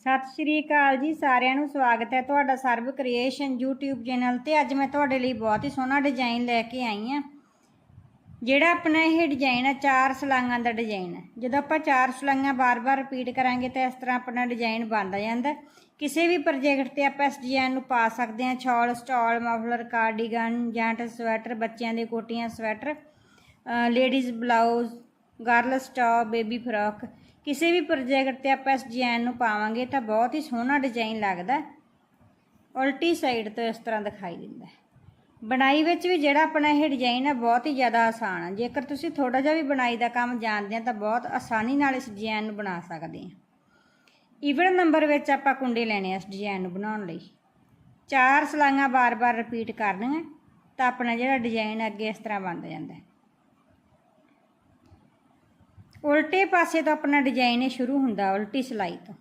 ਸਤਿ ਸ਼੍ਰੀ ਅਕਾਲ ਜੀ, ਸਾਰਿਆਂ ਨੂੰ ਸਵਾਗਤ ਹੈ ਤੁਹਾਡਾ ਸਰਵ ਕ੍ਰੀਏਸ਼ਨ YouTube ਚੈਨਲ ਤੇ। ਅੱਜ ਮੈਂ ਤੁਹਾਡੇ ਲਈ ਬਹੁਤ ਹੀ ਸੋਹਣਾ ਡਿਜ਼ਾਈਨ ਲੈ ਕੇ ਆਈ ਹਾਂ। ਜਿਹੜਾ ਆਪਣਾ ਇਹ ਡਿਜ਼ਾਈਨ ਹੈ, ਚਾਰ ਸਲਾਈਆਂ ਦਾ ਡਿਜ਼ਾਈਨ ਹੈ। ਜਦੋਂ ਆਪਾਂ ਚਾਰ ਸਲਾਈਆਂ ਬਾਰ-ਬਾਰ ਰਿਪੀਟ ਕਰਾਂਗੇ ਤਾਂ ਇਸ ਤਰ੍ਹਾਂ ਆਪਣਾ ਡਿਜ਼ਾਈਨ ਬਣਦਾ ਜਾਂਦਾ। ਕਿਸੇ ਵੀ ਪ੍ਰੋਜੈਕਟ ਤੇ ਆਪਾਂ ਇਸ ਡਿਜ਼ਾਈਨ ਨੂੰ ਪਾ ਸਕਦੇ ਹਾਂ। Shawl stole muffler cardigan gent sweater ਬੱਚਿਆਂ ਦੇ ਕੋਟੀਆਂ sweater ladies blouse girls top baby frock ਕਿਸੇ ਵੀ ਪ੍ਰੋਜੈਕਟ ਤੇ ਆਪਾਂ ਇਸ ਡਿਜ਼ਾਈਨ ਨੂੰ ਪਾਵਾਂਗੇ ਤਾਂ ਬਹੁਤ ਹੀ ਸੋਹਣਾ ਡਿਜ਼ਾਈਨ ਲੱਗਦਾ ਉਲਟੀ ਸਾਈਡ ਤੋਂ ਇਸ ਤਰ੍ਹਾਂ ਦਿਖਾਈ ਦਿੰਦਾ ਹੈ। ਬਣਾਈ ਵਿੱਚ ਵੀ ਜਿਹੜਾ ਆਪਣਾ ਇਹ ਡਿਜ਼ਾਈਨ ਹੈ ਬਹੁਤ ਹੀ ਜ਼ਿਆਦਾ ਆਸਾਨ ਹੈ। ਜੇਕਰ ਤੁਸੀਂ ਥੋੜਾ ਜਿਹਾ ਵੀ ਬਣਾਈ ਦਾ ਕੰਮ ਜਾਣਦੇ ਆ ਤਾਂ ਬਹੁਤ ਆਸਾਨੀ ਨਾਲ ਇਸ ਡਿਜ਼ਾਈਨ ਨੂੰ ਬਣਾ ਸਕਦੇ ਆ ਈਵਨ ਨੰਬਰ ਵਿੱਚ ਆਪਾਂ ਕੁੰਡੇ ਲੈਣੇ ਆ ਇਸ ਡਿਜ਼ਾਈਨ ਨੂੰ ਬਣਾਉਣ ਲਈ। ਚਾਰ ਸਲਾਈਆਂ ਬਾਰ-ਬਾਰ ਰਿਪੀਟ ਕਰਨੀਆਂ ਤਾਂ ਆਪਣਾ ਜਿਹੜਾ ਡਿਜ਼ਾਈਨ ਅੱਗੇ ਇਸ ਤਰ੍ਹਾਂ ਬਣ ਜਾਂਦਾ ਹੈ। ਉਲਟੇ ਪਾਸੇ ਤੋਂ ਆਪਣਾ ਡਿਜ਼ਾਈਨ ਇਹ ਸ਼ੁਰੂ ਹੁੰਦਾ, ਉਲਟੀ ਸਿਲਾਈ ਤੋਂ।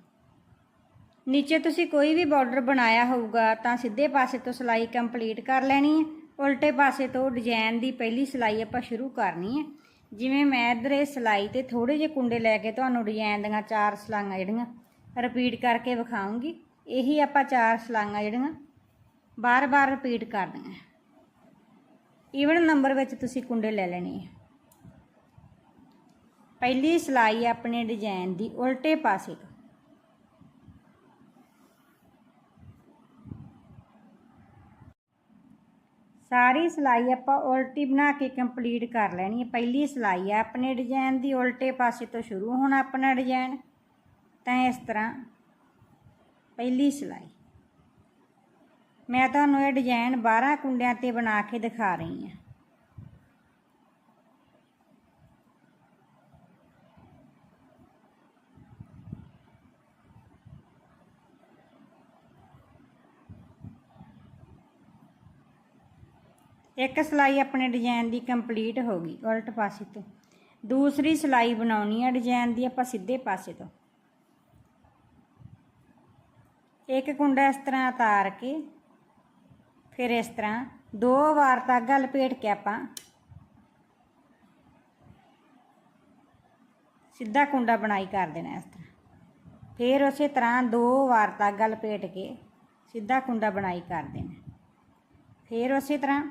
ਨੀਚੇ ਤੁਸੀਂ ਕੋਈ ਵੀ ਬਾਰਡਰ ਬਣਾਇਆ ਹੋਊਗਾ, ਤਾਂ ਸਿੱਧੇ ਪਾਸੇ ਤੋਂ ਸਿਲਾਈ ਕੰਪਲੀਟ ਕਰ ਲੈਣੀ ਹੈ। ਉਲਟੇ ਪਾਸੇ ਤੋਂ ਡਿਜ਼ਾਈਨ ਦੀ ਪਹਿਲੀ ਸਿਲਾਈ ਆਪਾਂ ਸ਼ੁਰੂ ਕਰਨੀ ਹੈ। ਜਿਵੇਂ ਮੈਂ ਇਧਰ ਇਹ ਸਿਲਾਈ ਤੇ ਥੋੜੇ ਜਿਹੇ ਕੁੰਡੇ ਲੈ ਕੇ ਤੁਹਾਨੂੰ ਡਿਜ਼ਾਈਨ ਦੀਆਂ ਚਾਰ ਸਲਾਈਆਂ ਜਿਹੜੀਆਂ ਰਿਪੀਟ ਕਰਕੇ ਵਿਖਾਉਂਗੀ, ਇਹੀ ਆਪਾਂ ਚਾਰ ਸਲਾਈਆਂ ਜਿਹੜੀਆਂ ਬਾਰ-ਬਾਰ ਰਿਪੀਟ ਕਰਦੀਆਂ ਈਵਨ ਨੰਬਰ ਵਿੱਚ ਤੁਸੀਂ ਕੁੰਡੇ ਲੈ ਲੈਣੇ ਹੈ। ਪਹਿਲੀ ਸਿਲਾਈ ਆਪਣੇ ਡਿਜ਼ਾਈਨ ਦੀ, ਉਲਟੇ ਪਾਸੇ ਤੋਂ। ਸਾਰੀ ਸਿਲਾਈ ਆਪਾਂ ਉਲਟੀ ਬਣਾ ਕੇ ਕੰਪਲੀਟ ਕਰ ਲੈਣੀ ਹੈ। ਪਹਿਲੀ ਸਿਲਾਈ ਹੈ ਆਪਣੇ ਡਿਜ਼ਾਈਨ ਦੀ, ਉਲਟੇ ਪਾਸੇ ਤੋਂ ਸ਼ੁਰੂ। ਹੋਣਾ ਆਪਣਾ ਡਿਜ਼ਾਈਨ, ਤਾਂ ਇਸ ਤਰ੍ਹਾਂ ਪਹਿਲੀ ਸਿਲਾਈ। ਮੈਂ ਤੁਹਾਨੂੰ ਇਹ ਡਿਜ਼ਾਈਨ 12 ਕੁੰਡਿਆਂ ਤੇ ਬਣਾ ਕੇ ਦਿਖਾ ਰਹੀ ਹਾਂ। ਇੱਕ ਸਿਲਾਈ ਆਪਣੇ ਡਿਜ਼ਾਈਨ ਦੀ ਕੰਪਲੀਟ ਹੋ ਗਈ ਉਲਟ ਪਾਸੇ ਤੋਂ। ਦੂਸਰੀ ਸਿਲਾਈ ਬਣਾਉਣੀ ਹੈ ਡਿਜ਼ਾਈਨ ਦੀ ਆਪਾਂ ਸਿੱਧੇ ਪਾਸੇ ਤੋਂ। ਇੱਕ ਕੁੰਡਾ ਇਸ ਤਰ੍ਹਾਂ ਉਤਾਰ ਕੇ, ਫਿਰ ਇਸ ਤਰ੍ਹਾਂ ਦੋ ਵਾਰ ਧਾਗਾ ਲਪੇਟ ਕੇ ਆਪਾਂ ਸਿੱਧਾ ਕੁੰਡਾ ਬਣਾਈ ਕਰ ਦੇਣਾ ਇਸ ਤਰ੍ਹਾਂ। ਫਿਰ ਉਸੇ ਤਰ੍ਹਾਂ ਦੋ ਵਾਰ ਧਾਗਾ ਲਪੇਟ ਕੇ ਸਿੱਧਾ ਕੁੰਡਾ ਬਣਾਈ ਕਰ ਦੇਣਾ। ਫਿਰ ਉਸੇ ਤਰ੍ਹਾਂ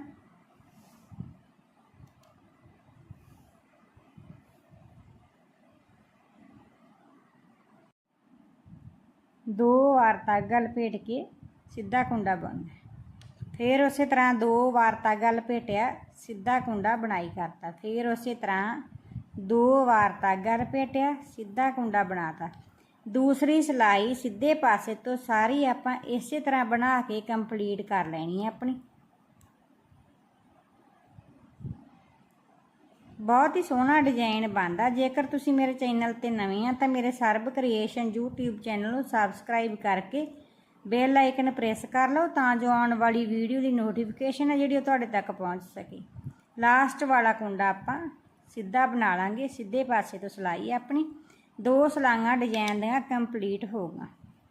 ਦੋ ਵਾਰ ਧਾਗਾ ਲਪੇਟ ਕੇ ਸਿੱਧਾ ਕੁੰਡਾ ਬਣਨਾ ਫਿਰ ਉਸੇ ਤਰ੍ਹਾਂ ਦੋ ਵਾਰ ਧਾਗਾ ਲਪੇਟਿਆ ਸਿੱਧਾ ਕੁੰਡਾ ਬਣਾਈ ਕਰਤਾ। ਫਿਰ ਉਸੇ ਤਰ੍ਹਾਂ ਦੋ ਵਾਰ ਧਾਗਾ ਲਪੇਟਿਆ ਸਿੱਧਾ ਕੁੰਡਾ ਬਣਾਤਾ। ਦੂਸਰੀ ਸਿਲਾਈ ਸਿੱਧੇ ਪਾਸੇ ਤੋਂ ਸਾਰੀ ਆਪਾਂ ਇਸੇ ਤਰ੍ਹਾਂ ਬਣਾ ਕੇ ਕੰਪਲੀਟ ਕਰ ਲੈਣੀ ਹੈ ਆਪਣੀ। ਬਹੁਤ ਹੀ ਸੋਹਣਾ ਡਿਜ਼ਾਈਨ ਬਣਦਾ। ਜੇਕਰ ਤੁਸੀਂ ਮੇਰੇ ਚੈਨਲ ਤੇ ਨਵੇਂ ਆ, ਤਾਂ ਮੇਰੇ ਸਰਬ ਕ੍ਰੀਏਸ਼ਨ YouTube ਚੈਨਲ ਨੂੰ ਸਬਸਕ੍ਰਾਈਬ ਕਰਕੇ ਬੈਲ ਆਈਕਨ ਪ੍ਰੈਸ ਕਰ ਲਓ, ਤਾਂ ਜੋ ਆਉਣ ਵਾਲੀ ਵੀਡੀਓ ਦੀ ਨੋਟੀਫਿਕੇਸ਼ਨ ਹੈ ਜਿਹੜੀ ਉਹ ਤੁਹਾਡੇ ਤੱਕ ਪਹੁੰਚ ਸਕੇ। ਲਾਸਟ ਵਾਲਾ ਕੁੰਡਾ ਆਪਾਂ ਸਿੱਧਾ ਬਣਾ ਲਾਂਗੇ। ਸਿੱਧੇ ਪਾਸੇ ਤੋਂ ਸਿਲਾਈ ਆਪਣੀ। ਦੋ ਸਲਾਈਆਂ ਡਿਜ਼ਾਈਨ ਦੀਆਂ ਕੰਪਲੀਟ ਹੋ ਗਈਆਂ।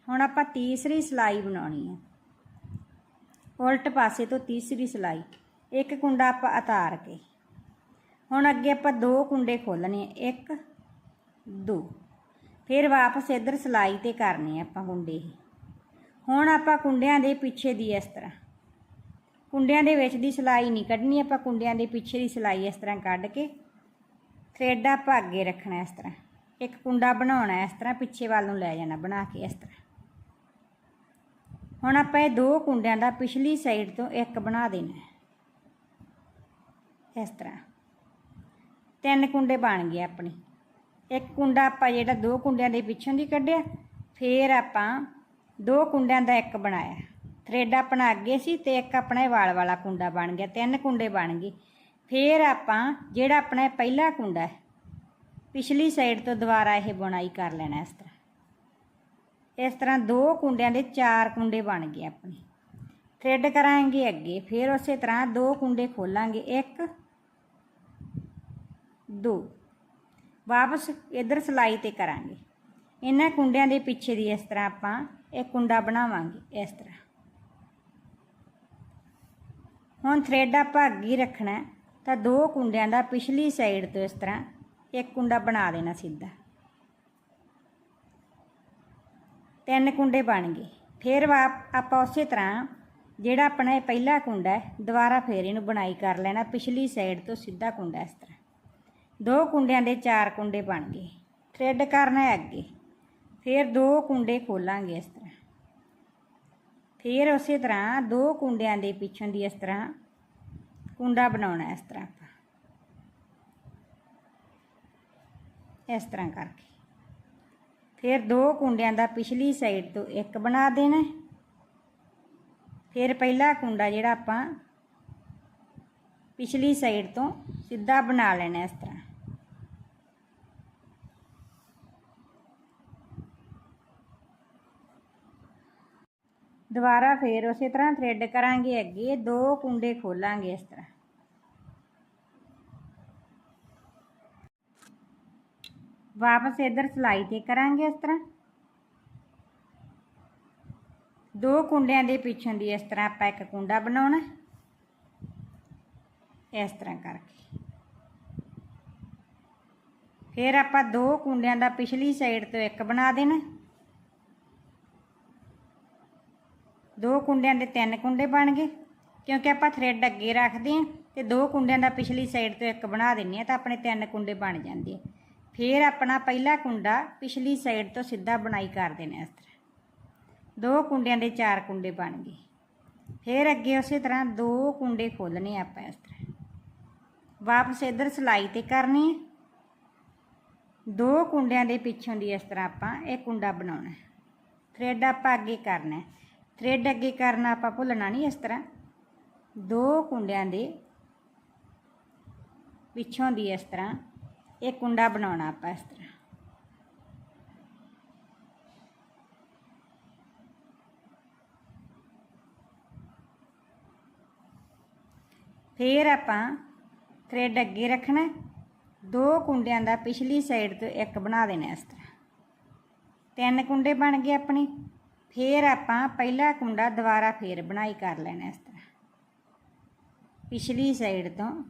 ਹੁਣ ਆਪਾਂ ਤੀਸਰੀ ਸਿਲਾਈ ਬਣਾਉਣੀ ਹੈ ਉਲਟ ਪਾਸੇ ਤੋਂ ਤੀਸਰੀ ਸਿਲਾਈ। ਇੱਕ ਕੁੰਡਾ ਆਪਾਂ ਉਤਾਰ ਕੇ ਹੁਣ ਅੱਗੇ ਆਪਾਂ ਦੋ ਕੁੰਡੇ ਖੋਲਣੇ ਇੱਕ, ਦੋ। ਫਿਰ ਵਾਪਸ ਇੱਧਰ ਸਿਲਾਈ ਤੇ ਕਰਨੇ ਆਪਾਂ ਕੁੰਡੇ ਇਹ। ਹੁਣ ਆਪਾਂ ਕੁੰਡਿਆਂ ਦੇ ਪਿੱਛੇ ਦੀ ਇਸ ਤਰ੍ਹਾਂ। ਕੁੰਡਿਆਂ ਦੇ ਵਿੱਚ ਦੀ ਸਿਲਾਈ ਨਹੀਂ ਕੱਢਣੀ, ਆਪਾਂ ਕੁੰਡਿਆਂ ਦੇ ਪਿੱਛੇ ਦੀ ਸਿਲਾਈ ਇਸ ਤਰ੍ਹਾਂ ਕੱਢ ਕੇ ਥਰੈਡ ਆਪਾਂ ਅੱਗੇ ਰੱਖਣਾ ਇਸ ਤਰ੍ਹਾਂ। ਇੱਕ ਕੁੰਡਾ ਬਣਾਉਣਾ ਇਸ ਤਰ੍ਹਾਂ, ਪਿੱਛੇ ਵੱਲ ਨੂੰ ਲੈ ਜਾਣਾ ਬਣਾ ਕੇ ਇਸ ਤਰ੍ਹਾਂ। ਹੁਣ ਆਪਾਂ ਇਹ ਦੋ ਕੁੰਡਿਆਂ ਦਾ ਪਿਛਲੀ ਸਾਈਡ ਤੋਂ ਇੱਕ ਬਣਾ ਦੇਣਾ ਇਸ ਤਰ੍ਹਾਂ। ਤਿੰਨ ਕੁੰਡੇ ਬਣ ਗਏ ਆਪਣੇ। ਇੱਕ ਕੁੰਡਾ ਆਪਾਂ ਜਿਹੜਾ ਦੋ ਕੁੰਡਿਆਂ ਦੇ ਪਿੱਛੋਂ ਦੀ ਕੱਢਿਆ, ਫੇਰ ਆਪਾਂ ਦੋ ਕੁੰਡਿਆਂ ਦਾ ਇੱਕ ਬਣਾਇਆ। ਥਰੈਡ ਆਪਣਾ ਅੱਗੇ ਸੀ ਤੇ ਇੱਕ ਆਪਣਾ ਇਹ ਵਾਲ ਵਾਲਾ ਕੁੰਡਾ ਬਣ ਗਿਆ, ਤਿੰਨ ਕੁੰਡੇ ਬਣ ਗਏ। ਫੇਰ ਆਪਾਂ ਜਿਹੜਾ ਆਪਣਾ ਪਹਿਲਾ ਕੁੰਡਾ ਹੈ, ਪਿਛਲੀ ਸਾਈਡ ਤੋਂ ਦੁਬਾਰਾ ਇਹ ਬੁਣਾਈ ਕਰ ਲੈਣਾ ਇਸ ਤਰ੍ਹਾਂ। ਇਸ ਤਰ੍ਹਾਂ ਦੋ ਕੁੰਡਿਆਂ ਦੇ ਚਾਰ ਕੁੰਡੇ ਬਣ ਗਏ ਆਪਣੇ। ਥਰੈਡ ਕਰਾਂਗੇ ਅੱਗੇ, ਫਿਰ ਉਸੇ ਤਰ੍ਹਾਂ ਦੋ ਕੁੰਡੇ ਖੋਲਾਂਗੇ, ਇੱਕ ਦੋ। ਵਾਪਸ ਇਧਰ ਸਿਲਾਈ ਤੇ ਕਰਾਂਗੇ। ਇਹਨਾਂ ਕੁੰਡਿਆਂ ਦੇ ਪਿੱਛੇ ਦੀ ਇਸ ਤਰ੍ਹਾਂ ਆਪਾਂ ਇਹ ਕੁੰਡਾ ਬਣਾਵਾਂਗੇ, ਇਸ ਤਰ੍ਹਾਂ। ਹੁਣ ਥਰੈਡ ਆਪਾਂ ਅੱਗੇ ਰੱਖਣਾ ਤਾਂ ਦੋ ਕੁੰਡਿਆਂ ਦਾ ਪਿਛਲੀ ਸਾਈਡ ਤੋਂ ਇਸ ਤਰ੍ਹਾਂ ਇੱਕ ਕੁੰਡਾ ਬਣਾ ਦੇਣਾ ਸਿੱਧਾ। ਤਿੰਨ ਕੁੰਡੇ ਬਣ ਗਏ। ਫਿਰ ਵਾ- ਆਪਾਂ ਉਸੇ ਤਰ੍ਹਾਂ ਜਿਹੜਾ ਆਪਣਾ ਇਹ ਪਹਿਲਾ ਕੁੰਡਾ ਹੈ, ਦੁਬਾਰਾ ਫੇਰ ਇਹਨੂੰ ਬਣਾਈ ਕਰ ਲੈਣਾ, ਪਿਛਲੀ ਸਾਈਡ ਤੋਂ ਸਿੱਧਾ ਕੁੰਡਾ ਇਸ ਤਰ੍ਹਾਂ। ਦੋ ਕੁੰਡਿਆਂ ਦੇ ਚਾਰ ਕੁੰਡੇ ਬਣ ਗਏ। ਥਰੈਡ ਕਰਨਾ ਹੈ ਅੱਗੇ। ਫਿਰ ਦੋ ਕੁੰਡੇ ਖੋਲਾਂਗੇ ਇਸ ਤਰ੍ਹਾਂ। ਫਿਰ ਉਸੇ ਤਰ੍ਹਾਂ ਦੋ ਕੁੰਡਿਆਂ ਦੇ ਪਿੱਛੋਂ ਦੀ ਇਸ ਤਰ੍ਹਾਂ ਕੁੰਡਾ ਬਣਾਉਣਾ ਇਸ ਤਰ੍ਹਾਂ ਆਪਾਂ। ਇਸ ਤਰ੍ਹਾਂ ਕਰਕੇ। ਫਿਰ ਦੋ ਕੁੰਡਿਆਂ ਦਾ ਪਿਛਲੀ ਸਾਈਡ ਤੋਂ ਇੱਕ ਬਣਾ ਦੇਣਾ ਫਿਰ ਪਹਿਲਾ ਕੁੰਡਾ ਜਿਹੜਾ ਆਪਾਂ ਪਿਛਲੀ ਸਾਈਡ ਤੋਂ ਸਿੱਧਾ ਬਣਾ ਲੈਣਾ ਇਸ ਤਰ੍ਹਾਂ ਦੁਬਾਰਾ ਫੇਰ ਉਸੇ ਤਰ੍ਹਾਂ ਥ੍ਰੈਡ ਕਰਾਂਗੇ ਅੱਗੇ ਦੋ ਕੁੰਡੇ ਖੋਲਾਂਗੇ ਇਸ ਤਰ੍ਹਾਂ ਵਾਪਸ ਇਧਰ ਸਲਾਈ ਤੇ ਕਰਾਂਗੇ ਇਸ ਤਰ੍ਹਾਂ ਦੋ ਕੁੰਡਿਆਂ ਦੇ ਪਿੱਛੋਂ ਦੀ ਇਸ ਤਰ੍ਹਾਂ ਆਪਾਂ ਇੱਕ ਕੁੰਡਾ ਬਣਾਉਣਾ ਇਸ ਤਰ੍ਹਾਂ ਕਰਕੇ। ਫਿਰ ਆਪਾਂ ਦੋ ਕੁੰਡਿਆਂ ਦਾ ਪਿਛਲੀ ਸਾਈਡ ਤੋਂ ਇੱਕ ਬਣਾ ਦੇਣਾ। ਦੋ ਕੁੰਡਿਆਂ ਦੇ ਤਿੰਨ ਕੁੰਡੇ ਬਣ ਗਏ। ਕਿਉਂਕਿ ਆਪਾਂ ਥ੍ਰੈਡ ਅੱਗੇ ਰੱਖਦੇ ਹਾਂ ਤੇ ਦੋ ਕੁੰਡਿਆਂ ਦਾ ਪਿਛਲੀ ਸਾਈਡ ਤੋਂ ਇੱਕ ਬਣਾ ਦਿੰਨੇ ਆ ਤਾਂ ਆਪਣੇ ਤਿੰਨ ਕੁੰਡੇ ਬਣ ਜਾਂਦੇ ਆ। ਫਿਰ ਆਪਣਾ ਪਹਿਲਾ ਕੁੰਡਾ ਪਿਛਲੀ ਸਾਈਡ ਤੋਂ ਸਿੱਧਾ ਬਣਾਈ ਕਰ ਦੇਣਾ ਇਸ ਤਰ੍ਹਾਂ। ਦੋ ਕੁੰਡਿਆਂ ਦੇ ਚਾਰ ਕੁੰਡੇ ਬਣ ਗਏ। ਫਿਰ ਅੱਗੇ ਉਸੇ ਤਰ੍ਹਾਂ ਦੋ ਕੁੰਡੇ ਖੋਲਣੇ ਆਪਾਂ ਇਸ ਤਰ੍ਹਾਂ। ਵਾਪਸ ਇਧਰ ਸਲਾਈ ਤੇ ਕਰਨੀ ਹੈ। ਦੋ ਕੁੰਡਿਆਂ ਦੇ ਪਿੱਛੋਂ ਦੀ ਇਸ ਤਰ੍ਹਾਂ ਆਪਾਂ ਇਹ ਕੁੰਡਾ ਬਣਾਉਣਾ ਥ੍ਰੈਡ ਆਪਾਂ ਅੱਗੇ ਕਰਨਾ ਹੈ। ਥ੍ਰੈਡ ਅੱਗੇ ਕਰਨਾ ਆਪਾਂ ਭੁੱਲਣਾ ਨਹੀਂ ਇਸ ਤਰ੍ਹਾਂ। ਦੋ ਕੁੰਡਿਆਂ ਦੇ ਪਿੱਛੋਂ ਦੀ ਇਸ ਤਰ੍ਹਾਂ ਇਹ ਕੁੰਡਾ ਬਣਾਉਣਾ ਆਪਾਂ ਇਸ ਤਰ੍ਹਾਂ। ਫੇਰ ਆਪਾਂ ਥ੍ਰੈਡ ਅੱਗੇ ਰੱਖਣਾ ਦੋ ਕੁੰਡਿਆਂ ਦਾ ਪਿਛਲੀ ਸਾਈਡ ਤੋਂ ਇੱਕ ਬਣਾ ਦੇਣਾ ਇਸ ਤਰ੍ਹਾਂ। ਤਿੰਨ ਕੁੰਡੇ ਬਣ ਗਏ ਆਪਣੇ। ਫੇਰ ਆਪਾਂ ਪਹਿਲਾ ਕੁੰਡਾ ਦੁਬਾਰਾ ਫੇਰ ਬਣਾਈ ਕਰ ਲੈਣਾ ਇਸ ਤਰ੍ਹਾਂ। ਪਿਛਲੀ ਸਾਈਡ ਤੋਂ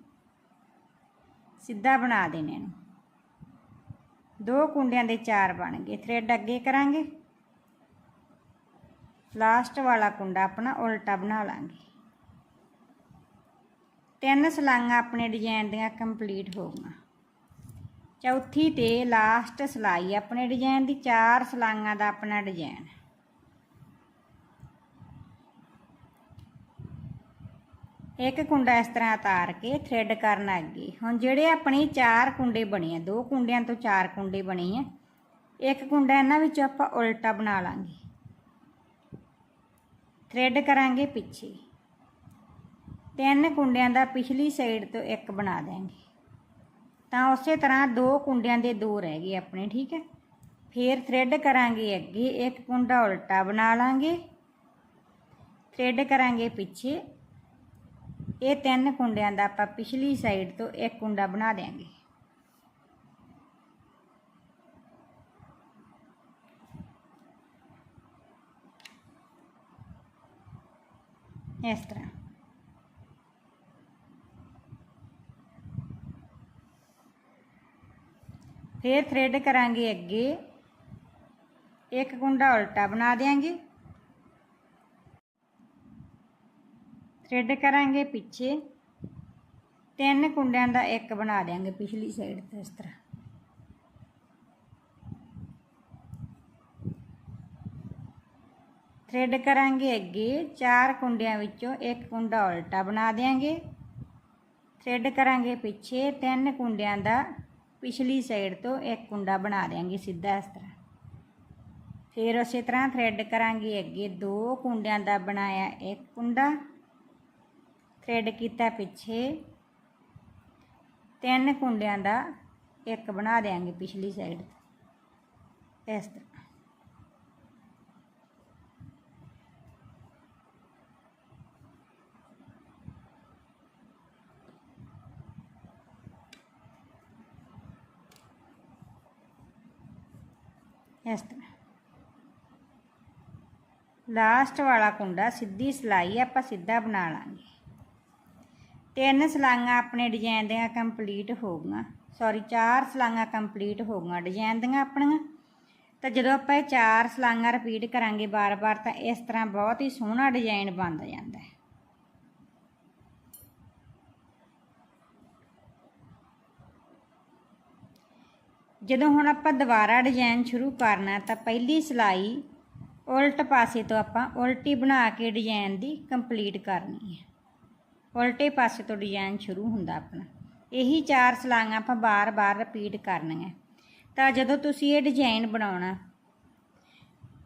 ਸਿੱਧਾ ਬਣਾ ਦੇਣੇ ਇਹਨੂੰ। ਦੋ ਕੁੰਡਿਆਂ ਦੇ ਚਾਰ ਬਣ ਗਏ। ਥਰੈਡ ਅੱਗੇ ਕਰਾਂਗੇ। ਲਾਸਟ ਵਾਲਾ ਕੁੰਡਾ ਆਪਣਾ ਉਲਟਾ ਬਣਾ ਲਾਂਗੇ। ਤਿੰਨ ਸਲਾਈਆਂ ਆਪਣੇ ਡਿਜ਼ਾਈਨ ਦੀਆਂ ਕੰਪਲੀਟ ਹੋ ਗਈਆਂ। ਚੌਥੀ ਤੇ ਲਾਸਟ ਸਲਾਈ, ਆਪਣੇ ਡਿਜ਼ਾਈਨ ਦੀ ਚਾਰ ਸਲਾਈਆਂ ਦਾ ਆਪਣਾ ਡਿਜ਼ਾਈਨ ਇੱਕ ਕੁੰਡਾ ਇਸ ਤਰ੍ਹਾਂ ਉਤਾਰ ਕੇ ਥ੍ਰੈਡ ਕਰਨਾ ਅੱਗੇ ਹੁਣ ਜਿਹੜੇ ਆਪਣੇ ਚਾਰ ਕੁੰਡੇ ਬਣੇ ਆ, ਦੋ ਕੁੰਡਿਆਂ ਤੋਂ ਚਾਰ ਕੁੰਡੇ ਬਣੇ ਆ, ਇੱਕ ਕੁੰਡਾ ਇਹਨਾਂ ਵਿੱਚੋਂ ਆਪਾਂ ਉਲਟਾ ਬਣਾ ਲਾਂਗੇ। ਥ੍ਰੈਡ ਕਰਾਂਗੇ ਪਿੱਛੇ। ਤਿੰਨ ਕੁੰਡਿਆਂ ਦਾ ਪਿਛਲੀ ਸਾਈਡ ਤੋਂ ਇੱਕ ਬਣਾ ਦੇਾਂਗੇ ਤਾਂ ਉਸੇ ਤਰ੍ਹਾਂ ਦੋ ਕੁੰਡਿਆਂ ਦੇ ਦੋ ਰਹਿ ਗਏ ਆਪਣੇ, ਠੀਕ ਹੈ? ਫਿਰ ਥ੍ਰੈਡ ਕਰਾਂਗੇ ਅੱਗੇ, ਇੱਕ ਕੁੰਡਾ ਉਲਟਾ ਬਣਾ ਲਾਂਗੇ। ਥ੍ਰੈਡ ਕਰਾਂਗੇ ਪਿੱਛੇ। ਇਹ ਤਿੰਨ ਕੁੰਡਿਆਂ ਦਾ ਆਪਾਂ ਪਿਛਲੀ ਸਾਈਡ ਤੋਂ ਇੱਕ ਕੁੰਡਾ ਬਣਾ ਦੇਾਂਗੇ ਇਸ ਤਰ੍ਹਾਂ। ਫਿਰ ਥ੍ਰੈਡ ਕਰਾਂਗੇ ਅੱਗੇ। ਇੱਕ ਕੁੰਡਾ ਉਲਟਾ ਬਣਾ ਦੇਾਂਗੇ ਥ੍ਰੈਡ ਕਰਾਂਗੇ ਪਿੱਛੇ। ਤਿੰਨ ਕੁੰਡਿਆਂ ਦਾ ਇੱਕ ਬਣਾ ਦੇਾਂਗੇ ਪਿਛਲੀ ਸਾਈਡ ਤੇ ਇਸ ਤਰ੍ਹਾਂ। ਥ੍ਰੈਡ ਕਰਾਂਗੇ ਅੱਗੇ। ਚਾਰ ਕੁੰਡਿਆਂ ਵਿੱਚੋਂ ਇੱਕ ਕੁੰਡਾ ਉਲਟਾ ਬਣਾ ਦੇਾਂਗੇ ਥ੍ਰੈਡ ਕਰਾਂਗੇ ਪਿੱਛੇ। ਤਿੰਨ ਕੁੰਡਿਆਂ ਦਾ ਪਿਛਲੀ ਸਾਈਡ ਤੋਂ ਇੱਕ ਕੁੰਡਾ ਬਣਾ ਦੇਾਂਗੇ ਸਿੱਧਾ ਇਸ ਤਰ੍ਹਾਂ। ਫਿਰ ਉਸੇ ਤਰ੍ਹਾਂ ਥਰੈਡ ਕਰਾਂਗੇ, ਅੱਗੇ ਦੋ ਕੁੰਡਿਆਂ ਦਾ ਬਣਾਇਆ ਇੱਕ ਕੁੰਡਾ। ਥਰੈਡ ਕੀਤਾ ਪਿੱਛੇ ਤਿੰਨ ਕੁੰਡਿਆਂ ਦਾ ਇੱਕ ਬਣਾ ਦੇਾਂਗੇ ਪਿਛਲੀ ਸਾਈਡ ਇਸ ਤਰ੍ਹਾਂ। ਇਸ ਤਰ੍ਹਾਂ। ਲਾਸਟ ਵਾਲਾ ਕੁੰਡਾ ਸਿੱਧੀ ਸਲਾਈ ਆਪਾਂ ਸਿੱਧਾ ਬਣਾ ਲਾਂਗੇ। ਤਿੰਨ ਸਲਾਈਆਂ ਆਪਣੇ ਡਿਜ਼ਾਈਨ ਦੀਆਂ ਕੰਪਲੀਟ ਹੋ ਗਈਆਂ। ਸੌਰੀ ਚਾਰ ਸਲਾਈਆਂ ਕੰਪਲੀਟ ਹੋ ਗਈਆਂ। ਡਿਜ਼ਾਈਨ ਦੀਆਂ ਆਪਣੀਆਂ। ਤਾਂ ਜਦੋਂ ਆਪਾਂ ਇਹ ਚਾਰ ਸਲਾਂਗਾਂ ਰਿਪੀਟ ਕਰਾਂਗੇ ਬਾਰ-ਬਾਰ ਤਾਂ ਇਸ ਤਰ੍ਹਾਂ ਬਹੁਤ ਹੀ ਸੋਹਣਾ ਡਿਜ਼ਾਈਨ ਬਣ ਜਾਂਦਾ ਹੈ। ਜਦੋਂ ਹੁਣ ਆਪਾਂ ਦੁਬਾਰਾ ਡਿਜ਼ਾਈਨ ਸ਼ੁਰੂ ਕਰਨਾ ਤਾਂ ਪਹਿਲੀ ਸਿਲਾਈ ਉਲਟ ਪਾਸੇ ਤੋਂ ਆਪਾਂ ਉਲਟੀ ਬਣਾ ਕੇ ਡਿਜ਼ਾਈਨ ਦੀ ਕੰਪਲੀਟ ਕਰਨੀ ਹੈ। ਉਲਟੇ ਪਾਸੇ ਤੋਂ ਡਿਜ਼ਾਈਨ ਸ਼ੁਰੂ ਹੁੰਦਾ ਆਪਣਾ। ਇਹੀ ਚਾਰ ਸਲਾਈਆਂ ਆਪਾਂ ਬਾਰ-ਬਾਰ ਰਿਪੀਟ ਕਰਨੀਆਂ। ਤਾਂ ਜਦੋਂ ਤੁਸੀਂ ਇਹ ਡਿਜ਼ਾਈਨ ਬਣਾਉਣਾ,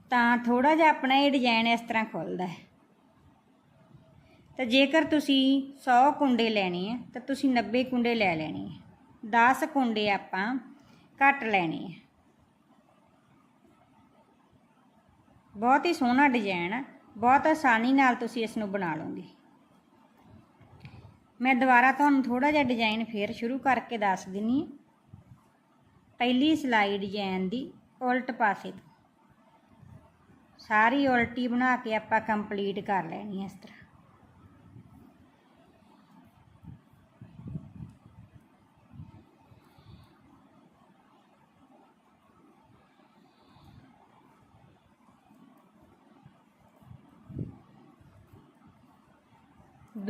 ਤਾਂ ਥੋੜਾ ਜਿਹਾ ਆਪਣਾ ਇਹ ਡਿਜ਼ਾਈਨ ਇਸ ਤਰ੍ਹਾਂ ਖੁੱਲਦਾ ਹੈ। ਤਾਂ ਜੇਕਰ ਤੁਸੀਂ 100 ਕੁੰਡੇ ਲੈਣੇ ਆ, ਤਾਂ ਤੁਸੀਂ 90 ਕੁੰਡੇ ਲੈ ਲੈਣੇ ਆ। 10 ਕੁੰਡੇ ਆਪਾਂ ਕੱਟ ਲੈਣੀ ਹੈ। ਬਹੁਤ ਹੀ ਸੋਹਣਾ ਡਿਜ਼ਾਈਨ ਆ। ਬਹੁਤ ਆਸਾਨੀ ਨਾਲ ਤੁਸੀਂ ਇਸ ਨੂੰ ਬਣਾ ਲਓਗੇ। ਮੈਂ ਦੁਬਾਰਾ ਤੁਹਾਨੂੰ ਥੋੜਾ ਜਿਹਾ ਡਿਜ਼ਾਈਨ ਫੇਰ ਸ਼ੁਰੂ ਕਰਕੇ ਦੱਸ ਦਿੰਨੀ ਹਾਂ। ਪਹਿਲੀ ਸਿਲਾਈ ਡਿਜ਼ਾਈਨ ਦੀ ਉਲਟ ਪਾਸੇ ਤੋਂ। ਸਾਰੀ ਉਲਟੀ ਬਣਾ ਕੇ ਆਪਾਂ ਕੰਪਲੀਟ ਕਰ ਲੈਣੀ ਇਸ ਤਰ੍ਹਾਂ।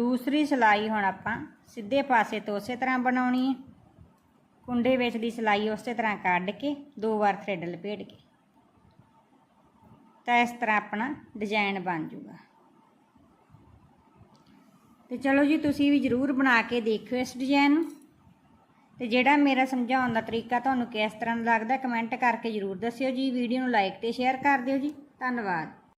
ਦੂਸਰੀ ਸਿਲਾਈ ਹੁਣ ਆਪਾਂ ਸਿੱਧੇ ਪਾਸੇ ਤੋਂ ਉਸੇ ਤਰ੍ਹਾਂ ਬਣਾਉਣੀ ਹੈ। ਕੁੰਡੇ ਵਿੱਚ ਦੀ ਸਿਲਾਈ ਉਸੇ ਤਰ੍ਹਾਂ ਕੱਢ ਕੇ ਦੋ ਵਾਰ ਥ੍ਰੈਡ ਲਪੇਟ ਕੇ। ਤਾਂ ਇਸ ਤਰ੍ਹਾਂ ਆਪਣਾ ਡਿਜ਼ਾਈਨ ਬਣ ਜਾਊਗਾ ਤੇ ਚਲੋ ਜੀ, ਤੁਸੀਂ ਵੀ ਜ਼ਰੂਰ ਬਣਾ ਕੇ ਦੇਖਿਓ ਇਸ ਡਿਜ਼ਾਈਨ ਨੂੰ। ਤੇ ਜਿਹੜਾ ਮੇਰਾ ਸਮਝਾਉਣ ਦਾ ਤਰੀਕਾ ਤੁਹਾਨੂੰ ਕਿਸ ਤਰ੍ਹਾਂ ਲੱਗਦਾ, ਕਮੈਂਟ ਕਰਕੇ ਜ਼ਰੂਰ ਦੱਸਿਓ ਜੀ। ਵੀਡੀਓ ਨੂੰ ਲਾਈਕ ਤੇ ਸ਼ੇਅਰ ਕਰ ਦਿਓ ਜੀ। ਧੰਨਵਾਦ।